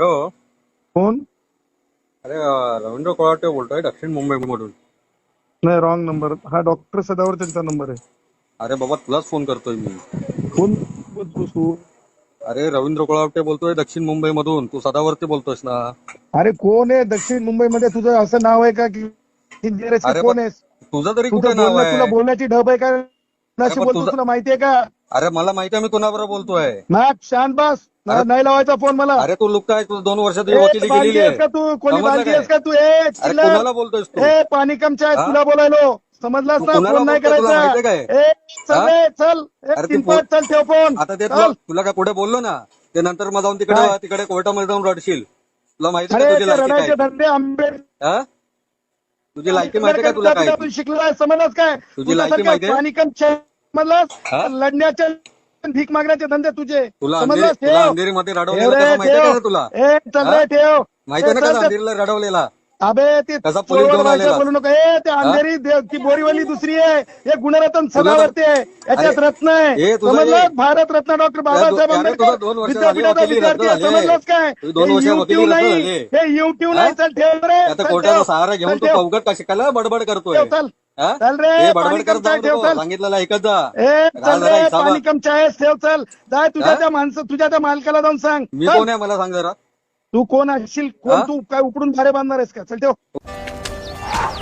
हो कोण? अरे रवींद्र कोळाटे बोलतोय दक्षिण मुंबईमधून. नाही रॉंग नंबर हा डॉक्टर सदावर त्यांचा नंबर आहे. अरे बाबा तुलाच फोन करतोय मी. कोण? बोलतोस तू. अरे रवींद्र कोळावटे बोलतोय दक्षिण मुंबईमधून. तू सदावरती बोलतोयस ना. अरे कोण आहे दक्षिण मुंबईमध्ये? तुझं असं नाव आहे का की अरे? कोण आहेस? तुझं तरी कुठे तुझं नाव बोलणं तुला आहे बोलण्याची ढब आहे का? कुणाशी पण तुझं- तुला माहितीये का? अरे मला माहिती आहे मी कोणाबरोबर बोलतोय. नाक शांत बस ना- नाही लावायचा फोन मला अरे तू लुक काय तू दोन वर्ष तुझी ए, वकिली बांधली केलेली आहेस आहे का तू कोणी समजलं बांधली? आहेस का तू ए अरे चिल्लर. कुणाला बोलतोयस तू ए पाणी कमच्या हा? तुला बोलायलो समजलास तू ना कुणाला फोन नाही बोलतोय तुला करायचा माहितीये काय? ए चल हा? चल अरे एक ती तीन पाच चल ठेव फोन आता ते तुला चल तुला काय पुढे बोललो ना ते नंतर मग जाऊन तिकडे काय? तिकडे कोर्टामध्ये जाऊन रडशील तुला माहिती अरे का तुझी ते लायकी रडायचे काय धंदे आंबे हा? तुझी लायकी माहिती का तुला काय शिकलाय समजलास काय तुझी लायकी तुझ्यासारखं माहितीये? पाणी कमच्या समजलास हा? लढण्याचे भीक मागण्याचे धंदे तुझे तुला अंधेरी तुला ठेव ठेव रडवलेलं ठेव. तुला ए चल हा? ठेव माहितीये ना ए, चल, कसं चल. अंधेरीला रडवलेला अबे ते कसा पोलीस चोरवाड घेऊन भाषा आलेला? बोलू नको ए ते अंधेरी ती बोरीवली दुसरी आहे हे गुणरत्न सदावर्ती आहे याच्यात अरे, रत्न आहे तुझं समजलं हे- भारत रत्न डॉक्टर बाबासाहेब आंबेडकर तुझं दोन वर्ष झाली विद्यापीठाचा वकिली विद्यार्थी आहे झाली. समजलंच काय तुझी दोन वर्ष वकिली युट्यूब रद्द नाही झाली. हे युट्यूब हा? नाही चल ठेव रे आता चल, कोर्टाचा ठेव. सहारा घेऊन चल, तू ठेव. अवघड कशाला बडबड करतोय ठेव, चल. चल रे, पाणी कमचाय, जाऊ ठेव, चल. ऐकत जा ए चल रे. पाणी कमचायस ठेव चल जाय तुझ्या? त्या माणसं तुझ्या त्या मालकाला जाऊन सांग मी. कोण आहे मला सांग जरा तू कोण असशील? कोण तू काय उपडून भारे बांधणार आहेस का चल ठेव